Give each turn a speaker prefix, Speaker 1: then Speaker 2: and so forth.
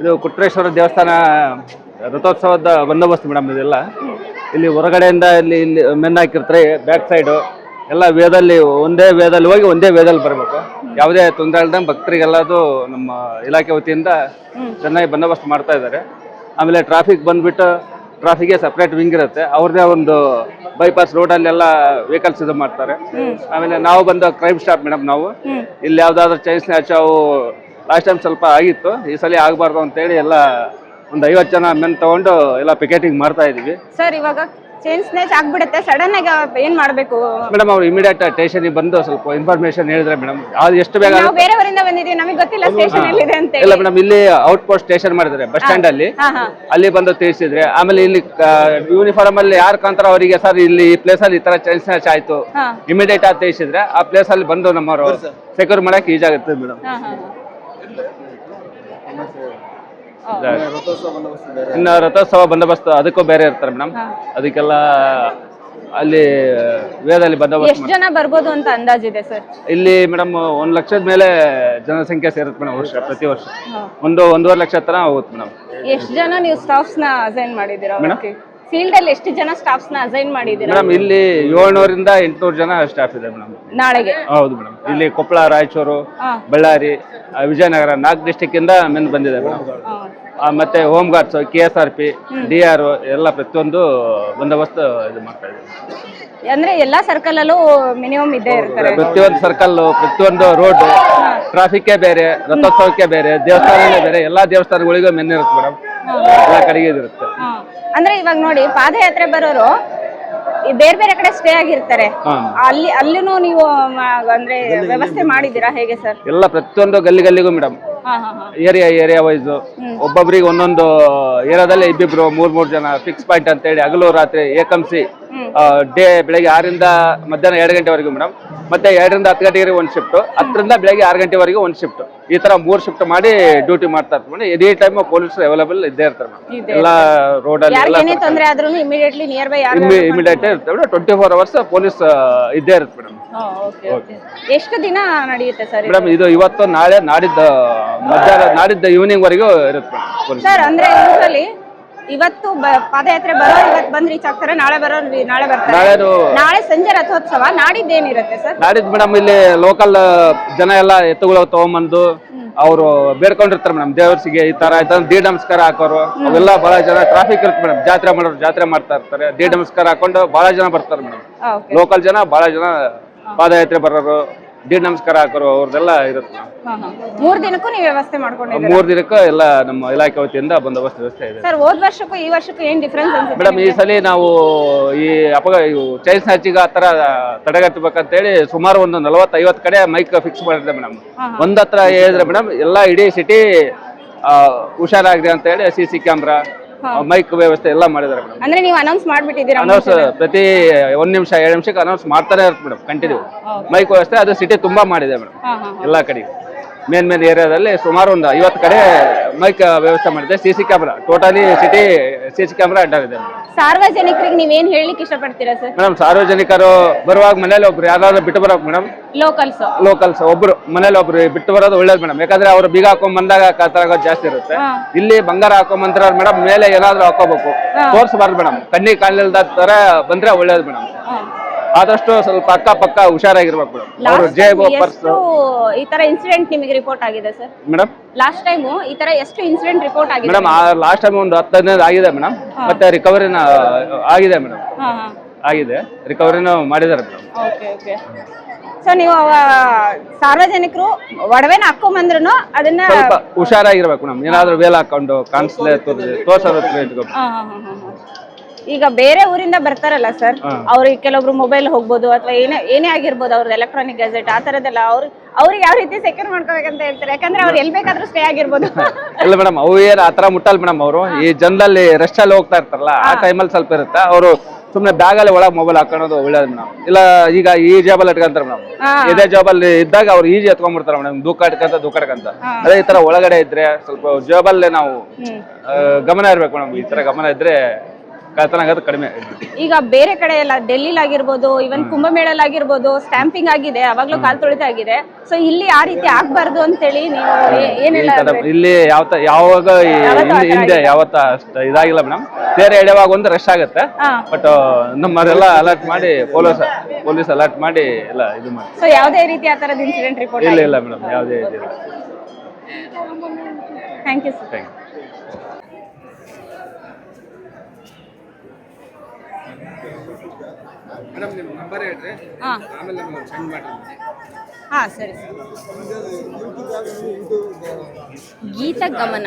Speaker 1: ಇದು ಕುಟ್ರೇಶ್ವರ ದೇವಸ್ಥಾನ ರಥೋತ್ಸವದ ಬಂದೋಬಸ್ತ್ ಮೇಡಮ್ ಇದೆಲ್ಲ. ಇಲ್ಲಿ ಹೊರಗಡೆಯಿಂದ ಇಲ್ಲಿ ಇಲ್ಲಿ ಮೆನ್ ಹಾಕಿರ್ತಾರೆ ಬ್ಯಾಕ್ ಸೈಡು ಎಲ್ಲ ವೇದಲ್ಲಿ ಒಂದೇ ವೇದಲ್ಲಿ ಹೋಗಿ ಒಂದೇ ವೇದಲ್ಲಿ ಬರಬೇಕು. ಯಾವುದೇ ತೊಂದರೆ ಇಲ್ದಂಗೆ ಭಕ್ತರಿಗೆಲ್ಲದು ನಮ್ಮ ಇಲಾಖೆ ವತಿಯಿಂದ ಚೆನ್ನಾಗಿ ಬಂದೋಬಸ್ತ್ ಮಾಡ್ತಾ ಇದ್ದಾರೆ. ಆಮೇಲೆ ಟ್ರಾಫಿಕ್ ಬಂದ್ಬಿಟ್ಟು ಟ್ರಾಫಿಕ್ಗೆ ಸಪ್ರೇಟ್ ವಿಂಗ್ ಇರುತ್ತೆ. ಅವ್ರದ್ದೇ ಒಂದು ಬೈಪಾಸ್ ರೋಡಲ್ಲೆಲ್ಲ ವೆಹಿಕಲ್ಸ್ ಇದು ಮಾಡ್ತಾರೆ. ಆಮೇಲೆ ನಾವು ಬಂದ ಕ್ರೈಮ್ ಸ್ಟಾಪ್ ಮೇಡಮ್ ನಾವು. ಇಲ್ಲಿ ಯಾವ್ದಾದ್ರು ಚೈನ್ ಸ್ನ್ಯಾಚ್ ಅವು ಲಾಸ್ಟ್ ಟೈಮ್ ಸ್ವಲ್ಪ ಆಗಿತ್ತು. ಈ ಸಲ ಆಗಬಾರ್ದು ಅಂತೇಳಿ ಎಲ್ಲ ಒಂದು ಐವತ್ತು ಜನ ಮೆನ್ ತಗೊಂಡು ಎಲ್ಲ ಪಿಕೆಟಿಂಗ್ ಮಾಡ್ತಾ ಇದೀವಿ
Speaker 2: ಸರ್ ಇವಾಗ ಚೈನ್ ಸ್ನೇಚ್ ಆಗ್ಬಿಡುತ್ತೆ. ಸಡನ್ ಆಗಿ ಏನ್ ಮಾಡ್ಬೇಕು?
Speaker 1: ಮೇಡಮ್ ಅವ್ರು ಇಮಿಡಿಯೇಟ್ ಸ್ಟೇಷನ್ ಬಂದು ಸ್ವಲ್ಪ ಇನ್ಫಾರ್ಮೇಶನ್ ಹೇಳಿದ್ರೆ ಮೇಡಮ್ ಅದು ಎಷ್ಟು ಬೇಗ
Speaker 2: ನಾವು ಬೇರೆಯವರಿಂದ ಬಂದಿದೀವಿ ನಮಗೆ ಗೊತ್ತಿಲ್ಲ ಸ್ಟೇಷನ್ ಎಲ್ಲಿದೆ ಅಂತ
Speaker 1: ಇಲ್ಲ ಮೇಡಮ್ ಇಲ್ಲಿ ಔಟ್ ಪೋಸ್ಟ್ ಸ್ಟೇಷನ್ ಮಾಡಿದ್ದಾರೆ ಬಸ್ ಸ್ಟ್ಯಾಂಡ್ ಅಲ್ಲಿ. ಅಲ್ಲಿ ಬಂದು ತಿಳಿಸಿದ್ರೆ ಆಮೇಲೆ ಇಲ್ಲಿ ಯೂನಿಫಾರ್ಮ್ ಅಲ್ಲಿ ಯಾರು ಕಾಂತರ ಅವರಿಗೆ ಸರ್ ಇಲ್ಲಿ ಈ ಪ್ಲೇಸ್ ಅಲ್ಲಿ ಈ ತರ ಚೈನ್ ಸ್ನ್ಯಾಚ್ ಆಯ್ತು. ಇಮಿಡಿಯೇಟ್ ಆಗಿ ತಿಳಿಸಿದ್ರೆ ಆ ಪ್ಲೇಸ್ ಅಲ್ಲಿ ಬಂದು ನಮ್ಮವರು ಸೆಕ್ಯೂರ್ ಮಾಡಕ್ ಈಜ್ ಆಗುತ್ತೆ ಮೇಡಮ್
Speaker 2: ಹಾ ಹಾ.
Speaker 1: ಇನ್ನು ರಥೋತ್ಸವ ಬಂದೋಬಸ್ತ್ ಅದಕ್ಕೂ ಬೇರೆ ಇರ್ತಾರೆ ಮೇಡಮ್. ಅದಕ್ಕೆಲ್ಲ ಅಲ್ಲಿ ವೇದಲ್ಲಿ ಬಂದೋಬಸ್ತ್
Speaker 2: ಎಷ್ಟು ಜನ ಬರ್ಬೋದು ಅಂತ ಅಂದಾಜಿದೆ ಸರ್?
Speaker 1: ಇಲ್ಲಿ ಮೇಡಮ್ ಒಂದ್ ಲಕ್ಷದ ಮೇಲೆ ಜನಸಂಖ್ಯೆ ಸೇರುತ್ತೆ ಮೇಡಮ್ ವರ್ಷ ಪ್ರತಿ ವರ್ಷ. ಒಂದು ಒಂದೂವರೆ ಲಕ್ಷ ತರ ಹೋಗುತ್ತೆ ಮೇಡಮ್.
Speaker 2: ಎಷ್ಟು ಜನ ನೀವು ಸ್ಟಾಫ್ಸ್ನ ಅಸೈನ್ ಮಾಡಿದೀರಾ ಫೀಲ್ಡ್ ಅಲ್ಲಿ ಎಷ್ಟು ಜನ ಸ್ಟಾಫ್ಸ್ನ ಅಸೈನ್ ಮಾಡಿದ್ದೀರಾ?
Speaker 1: ಮೇಡಮ್ ಇಲ್ಲಿ ಏಳ್ನೂರಿಂದ ಎಂಟ್ನೂರು ಜನ ಸ್ಟಾಫ್ ಇದೆ ಮೇಡಮ್
Speaker 2: ನಾಳೆಗೆ?
Speaker 1: ಹೌದು ಮೇಡಮ್ ಇಲ್ಲಿ ಕೊಪ್ಪಳ ರಾಯಚೂರು ಬಳ್ಳಾರಿ ಆ, ವಿಜಯನಗರ ನಾಲ್ಕು ಡಿಸ್ಟಿಕ್ ಇಂದ ಮೆನ್ ಬಂದಿದೆ ಮೇಡಮ್ ಆ, ಮತ್ತೆ home guards K S R P D R ಎಲ್ಲ ಪ್ರತಿಯೊಂದು ಬಂದೋಬಸ್ತ್ ಇದು ಮಾಡ್ತಾ ಇದ್ದೀವಿ.
Speaker 2: ಅಂದ್ರೆ ಎಲ್ಲಾ ಸರ್ಕಲ್ ಅಲ್ಲೂ ಮಿನಿಮಮ್ ಇದ್ದೇ ಇರ್ತಾರೆ.
Speaker 1: ಪ್ರತಿಯೊಂದು ಸರ್ಕಲ್ ಪ್ರತಿಯೊಂದು ರೋಡ್ ಟ್ರಾಫಿಕ್ ಬೇರೆ ರಥೋತ್ಸವಕ್ಕೆ ಬೇರೆ ದೇವಸ್ಥಾನನೇ ಬೇರೆ ಎಲ್ಲಾ ದೇವಸ್ಥಾನಗಳಿಗೂ ಮೆನ್ ಇರುತ್ತೆ ಮೇಡಮ್ ಎಲ್ಲ ಕಡೆಗೆ ಇದಿರುತ್ತೆ.
Speaker 2: ಹಾ. ಅಂದ್ರೆ ಇವಾಗ ನೋಡಿ ಪಾದಯಾತ್ರೆ ಬರೋರು ಈ ಬೇರೆ ಬೇರೆ ಕಡೆ ಸ್ಟೇ ಆಗಿರ್ತಾರೆ. ಅಲ್ಲಿ ಅಲ್ಲಿನೂ ನೀವು ಮ- ಅಂದ್ರೆ ವ್ಯವಸ್ಥೆ ಮಾಡಿದೀರಾ ಹೇಗೆ ಸರ್?
Speaker 1: ಎಲ್ಲ ಪ್ರತಿಯೊಂದು ಗಲ್ಲಿ ಗಲ್ಲಿಗೂ ಮೇಡಮ್ ಏರಿಯಾ ಏರಿಯಾ ವೈಸ್ ಒಬ್ಬೊಬ್ರಿಗೆ ಒಂದೊಂದು ಏರಿಯಾದಲ್ಲಿ ಇಬ್ಬಿಬ್ರು ಮೂರ್ ಮೂರ್ ಜನ ಫಿಕ್ಸ್ ಪಾಯಿಂಟ್ ಅಂತ ಹೇಳಿ ಹಗಲು ರಾತ್ರಿ ಏಕಂಸಿ ಡೇ ಬೆಳಗ್ಗೆ ಆರರಿಂದ ಮಧ್ಯಾಹ್ನ ಎರಡು ಗಂಟೆವರೆಗೂ ಮೇಡಮ್ ಮತ್ತೆ ಎರಡರಿಂದ ಹತ್ತು ಗಂಟೆಗೆ ಒಂದು ಶಿಫ್ಟ್ ಹತ್ತರಿಂದ ಬೆಳಗ್ಗೆ ಆರು ಗಂಟೆವರೆಗೂ ಒಂದು ಶಿಫ್ಟ್ ಈ ತರ ಮೂರ್ ಶಿಫ್ಟ್ ಮಾಡಿ ಡ್ಯೂಟಿ ಮಾಡ್ತಾ ಇರ್ತಾರೆ madam any time police available ಇದ್ದೇ ಇರ್ತಾರೆ ಮೇಡಮ್ ಎಲ್ಲ ರೋಡ್ ಅಲ್ಲಿ
Speaker 2: ಯಾರಿಗೇನೇ ತೊಂದ್ರೆ ಆದ್ರೂ ಇಮಿಡಿಯೇಟ್ಲಿ ನಿಯರ್ ಬೈ ಯಾರು
Speaker 1: ಇಮಿಡಿಯೇಟ್ ಇರುತ್ತೆ madam twenty four hours police ಇದ್ದೇ ಇರುತ್ತೆ ಮೇಡಮ್
Speaker 2: ಎಷ್ಟು ದಿನ ನಡೆಯುತ್ತೆ ಸರ್
Speaker 1: ಮೇಡಮ್ ಇದು ಇವತ್ತು ನಾಳೆ ನಾಡಿದ್ದ ಮಧ್ಯಾಹ್ನ ನಾಡಿದ್ದ ಈವ್ನಿಂಗ್ ವರೆಗೂ ಇರುತ್ತೆ. ಪೊಲೀಸ್
Speaker 2: ಸರ್ ಅಂದ್ರೆ ಯೂಶಲಿ ಇವತ್ತು ಬ- ಪಾದಯಾತ್ರೆ ಬರೋ ಇವತ್ತು ಬಂದ್ ರೀಚ್ ಆಗ್ತಾರೆ ನಾಳೆ ಬರೋ ನಾಳೆ ಬರ್ತಾರೆ.
Speaker 1: ನಾಳೆ
Speaker 2: ನಾಳೆ ಸಂಜೆ ರಥೋತ್ಸವ ನಾಡಿದ್ದೇನಿರುತ್ತೆ ಸರ್?
Speaker 1: ನಾಡಿದ್ದು ಮೇಡಮ್ ಇಲ್ಲಿ ಲೋಕಲ್ ಜನ ಎಲ್ಲ ಎತ್ತುಗಳು ತಗೊಂಬಂದು ಅವರು ಬೇಡ್ಕೊಂಡಿರ್ತಾರೆ ಮೇಡಮ್. ದೇವರ್ಸಿಗೆ ಈ ತರ ಆಯ್ತು ದೀ ನಮಸ್ಕಾರ ಹಾಕೋರು. ಅವೆಲ್ಲ ಬಹಳ ಜನ ಟ್ರಾಫಿಕ್ ಇರುತ್ತೆ ಮೇಡಮ್. ಜಾತ್ರೆ ಮಾಡೋರು ಜಾತ್ರೆ ಮಾಡ್ತಾ ಇರ್ತಾರೆ. ದೀ ನಮಸ್ಕಾರ ಹಾಕೊಂಡು ಬಹಳ ಜನ ಬರ್ತಾರೆ ಮೇಡಮ್.
Speaker 2: ಓಕೆ
Speaker 1: ಲೋಕಲ್ ಜನ ಬಹಳ ಜನ ಪಾದಯಾತ್ರೆ ಬರೋರು. ದೀ ನಮಸ್ಕಾರ ಹಾಕೋರು ಅವ್ರದ್ದೆಲ್ಲ ಇರುತ್ತೆ.
Speaker 2: ಮೂರ್ ದಿನಕ್ಕೂ ನೀವು ವ್ಯವಸ್ಥೆ ಮಾಡ್ಕೊಂಡಿದ್ದೀರಾ?
Speaker 1: ಮೂರ್ ದಿನಕ್ಕೂ ಎಲ್ಲ ನಮ್ಮ ಇಲಾಖೆ ವತಿಯಿಂದ ಬಂದೋಬಸ್ತ್ ವ್ಯವಸ್ಥೆ ಇದೆ.
Speaker 2: ಸರ್ ಹೋದ್ ವರ್ಷಕ್ಕೂ ಈ ವರ್ಷಕ್ಕೂ ಏನ್ ಡಿಫ್ರೆನ್ಸ್ ಅನ್ಸುತ್ತೆ
Speaker 1: ಮೇಡಮ್ ಈ ಸಲ ನಾವು ಈ ಅಪಘಾತ ಚೈನ್ ಸ್ನಾಚಿಗೆ ಆ ಥರ ತಡೆಗಟ್ಟಬೇಕಂತೇಳಿ ಸುಮಾರು ಒಂದು ನಲವತ್ತು ಐವತ್ತು ಕಡೆ ಮೈಕ್ ಫಿಕ್ಸ್ ಮಾಡಿದ್ರೆ ಮೇಡಮ್. ಒಂದತ್ರ ಹೇಳಿದ್ರೆ ಮೇಡಮ್ ಎಲ್ಲ ಇಡೀ ಸಿಟಿ ಹುಷಾರಾಗಿದೆ ಅಂತ ಹೇಳಿ ಸಿ ಸಿ ಕ್ಯಾಮ್ರಾ ಮೈಕ್ ವ್ಯವಸ್ಥೆ ಎಲ್ಲ ಮಾಡಿದ್ದಾರೆ ಮೇಡಮ್
Speaker 2: ಅಂದ್ರೆ ನೀವು ಅನೌನ್ಸ್ ಮಾಡ್ಬಿಟ್ಟಿದ್ದೀರಾ
Speaker 1: ಅನೌನ್ಸ್ ಪ್ರತಿ ಒಂದ್ ನಿಮಿಷ ಎರಡು ನಿಮಿಷಕ್ಕೆ ಅನೌನ್ಸ್ ಮಾಡ್ತಾರೆ ಮೇಡಮ್ ಕಂಟಿನ್ಯೂ ಮೈಕ್ ವ್ಯವಸ್ಥೆ ಅದು ಸಿಟಿ ತುಂಬಾ ಮಾಡಿದೆ ಮೇಡಮ್ ಎಲ್ಲ ಕಡೆ. ಮೇನ್ ಮೇನ್ ಏರಿಯಾದಲ್ಲಿ ಸುಮಾರು ಒಂದು ಐವತ್ತು ಕಡೆ ಮೈಕ್ ವ್ಯವಸ್ಥೆ ಮಾಡಿದೆ C C camera totally city C C camera ಅಡ್ಡಾಗಿದೆ.
Speaker 2: ಸಾರ್ವಜನಿಕರಿಗೆ ನೀವೇನ್ ಹೇಳಲಿಕ್ಕೆ ಇಷ್ಟಪಡ್ತೀರಾ ಸರ್?
Speaker 1: ಮೇಡಮ್ ಸಾರ್ವಜನಿಕರು ಬರುವಾಗ ಮನೇಲಿ ಒಬ್ರು ಯಾರಾದ್ರೂ ಬಿಟ್ಟು ಬರೋಕ್ ಮೇಡಮ್?
Speaker 2: ಲೋಕಲ್ಸ್
Speaker 1: ಲೋಕಲ್ಸ್ ಒಬ್ರು ಮನೇಲಿ ಒಬ್ರು ಬಿಟ್ಟು ಬರೋದು ಒಳ್ಳೇದು ಮೇಡಮ್. ಯಾಕಂದ್ರೆ ಅವ್ರು ಬೀಗ ಹಾಕೊಂಡ್ ಬಂದಾಗ ಕತ್ತಾಗೋದು ಜಾಸ್ತಿ ಇರುತ್ತೆ. ಇಲ್ಲಿ ಬಂಗಾರ ಹಾಕೊಂಡ್ ಬಂದ್ರ ಮೇಡಮ್ ಮೇಲೆ ಏನಾದ್ರೂ ಹಾಕೋಬೇಕು. ತೋರ್ಸ್ಬಾರ್ದು ಮೇಡಮ್. ಕಣ್ಣಿಗೆ ಕಾಣಲಿಲ್ದ ತರ ಬಂದ್ರೆ ಒಳ್ಳೇದು ಮೇಡಮ್. ಆದಷ್ಟು ಸ್ವಲ್ಪ ಅಕ್ಕ ಪಕ್ಕ ಹುಷಾರಾಗಿರ್ಬೇಕು ಮೇಡಮ್. ಅವರು ಜೇಬು ಪರ್ಸ್
Speaker 2: ಈ ತರ ಇನ್ಸಿಡೆಂಟ್ ನಿಮಗೆ ರಿಪೋರ್ಟ್ ಆಗಿದೆ ಸರ್
Speaker 1: ಮೇಡಮ್?
Speaker 2: ಲಾಸ್ಟ್ ಟೈಮ್ ಈ ತರ ಎಷ್ಟು ಇನ್ಸಿಡೆಂಟ್ ರಿಪೋರ್ಟ್ ಆಗಿದೆ?
Speaker 1: ಮೇಡಮ್ ಲಾಸ್ಟ್ ಟೈಮ್ ಒಂದು ಹತ್ತು ಹದಿನೈದು ಆಗಿದೆ ಮೇಡಮ್. ಮತ್ತೆ ರಿಕವರಿನ ಆಗಿದೆ ಮೇಡಮ್. ಆಗಿದೆ. ರಿಕವರಿನೂ ಮಾಡಿದ್ದಾರೆ ಮೇಡಮ್.
Speaker 2: ಓಕೆ ಓಕೆ ಸೊ ನೀವು ಸಾರ್ವಜನಿಕರು ಒಡವೆನ ಹಾಕೊಂಬಂದ್ರು ಅದನ್ನ
Speaker 1: ಹುಷಾರಾಗಿರ್ಬೇಕು ಮೇಡಮ್. ಏನಾದ್ರೂ ವೇಲ್ ಹಾಕೊಂಡು ಕಾಣಿಸ್ಲೇ ತೋರ್ಸೋದು.
Speaker 2: ಈಗ ಬೇರೆ ಊರಿಂದ ಬರ್ತಾರಲ್ಲ ಸರ್ ಅವ್ರಿಗೆ ಕೆಲವೊಬ್ರು ಮೊಬೈಲ್ ಹೋಗ್ಬೋದು ಅಥವಾ ಏನೇ ಏನೇ ಆಗಿರ್ಬೋದು ಅವ್ರದ್ದು ಎಲೆಕ್ಟ್ರಾನಿಕ್ ಗ್ಯಾಜೆಟ್ ಆ ತರದೆಲ್ಲ ಅವ್ರು ಅವ್ರಿಗೆ ಯಾವ ರೀತಿ ಸೆಕ್ಯೂರ್ ಮಾಡ್ಕೋಬೇಕಂತ ಹೇಳ್ತಾರೆ. ಯಾಕಂದ್ರೆ ಅವ್ರು ಎಲ್ ಬೇಕಾದ್ರೂ ಸ್ಟೇ ಆಗಿರ್ಬೋದು.
Speaker 1: ಇಲ್ಲ ಮೇಡಮ್ ಅವು ಆ ಆತರ ಮುಟ್ಟಲ್ ಮೇಡಮ್ ಅವರು. ಈ ಜನದಲ್ಲಿ ರಶ್ ಅಲ್ಲಿ ಹೋಗ್ತಾ ಇರ್ತಾರಲ್ಲ ಆ ಟೈಮಲ್ಲಿ ಸ್ವಲ್ಪ ಇರುತ್ತೆ. ಅವರು ಸುಮ್ನೆ ಬ್ಯಾಗ್ ಅಲ್ಲಿ ಒಳಗೆ ಮೊಬೈಲ್ ಹಾಕೊಳೋದು ಒಳ್ಳೇದು ಮೇಡಮ್ ಇಲ್ಲ ಈಗ ಈ ಜಾಬಲ್ಲಿ ಇಟ್ಕೊಂತಾರೆ ಮೇಡಮ್ ಇದೇ ಜಾಬಲ್ಲಿ ಇದ್ದಾಗ ಅವ್ರು ಈಜಿ ಎತ್ಕೊಂಡ್ಬಿಡ್ತಾರೆ ಮೇಡಮ್ ದೂಕ ಇಟ್ಕೊಂತ ದೂಕ ಇಟ್ಕೊಂತ. ಅದೇ ಈ ತರ ಒಳಗಡೆ ಇದ್ರೆ ಸ್ವಲ್ಪ ಜಾಬಲ್ಲೇ ನಾವು ಗಮನ ಇರ್ಬೇಕು ಮೇಡಮ್ ಈ ತರ ಗಮನ ಇದ್ರೆ ಕಳ್ತನ ಆಗೋದು ಕಡಿಮೆ
Speaker 2: ಈಗ ಬೇರೆ ಕಡೆ ಎಲ್ಲ ಡೆಲ್ಲಿಲಿ ಆಗಿರ್ಬೋದು ಇವನ್ ಕುಂಭಮೇಳಲ್ ಆಗಿರ್ಬೋದು ಸ್ಟ್ಯಾಂಪಿಂಗ್ ಆಗಿದೆ ಅವಾಗ್ಲೂ ಕಾಲ್ ತುಳಿತ ಆಗಿದೆ. ಸೊ ಇಲ್ಲಿ ಆ ರೀತಿ ಆಗ್ಬಾರ್ದು ಅಂತೇಳಿ ನೀವು ಏ-
Speaker 1: ಈ ತರ ಇಲ್ಲಿ ಯಾವ ಯಾವಾಗ ಈ
Speaker 2: ಯಾವತ್ತೂ ಆ
Speaker 1: ಹಿಂದೆ- ಯಾವತ್ತ ಅಷ್ಟು ಇದಾಗಿಲ್ಲ ಮೇಡಮ್ ತೇರೆ ಎಳೆಯುವಾಗ ಒಂದು ರಶ್ ಆಗುತ್ತೆ.
Speaker 2: ಹಾ.
Speaker 1: ಬಟ್ ನಮ್ಮದೆಲ್ಲ ಅಲರ್ಟ್ ಮಾಡಿ ಪೊಲೀಸ್ ಪೊಲೀಸ್ ಅಲರ್ಟ್ ಮಾಡಿ ಎಲ್ಲ ಇದು ಮಾಡಿ.
Speaker 2: ಸೊ ಯಾವುದೇ ರೀತಿ ಆ ತರದ ಇನ್ಸಿಡೆಂಟ್ ರಿಪೋರ್ಟ್
Speaker 1: ಇಲ್ಲ ಇಲ್ಲ ಮೇಡಮ್ ಯಾವುದೇ ಇದಿಲ್ಲ
Speaker 2: thank you sir
Speaker 1: thank you
Speaker 3: madam ನಿಮ್ಮ ನಂಬರ್ ಹೇಳ್ರಿ
Speaker 2: ಹಾ. ಸರ್. ಗೀತ ಗಮನ.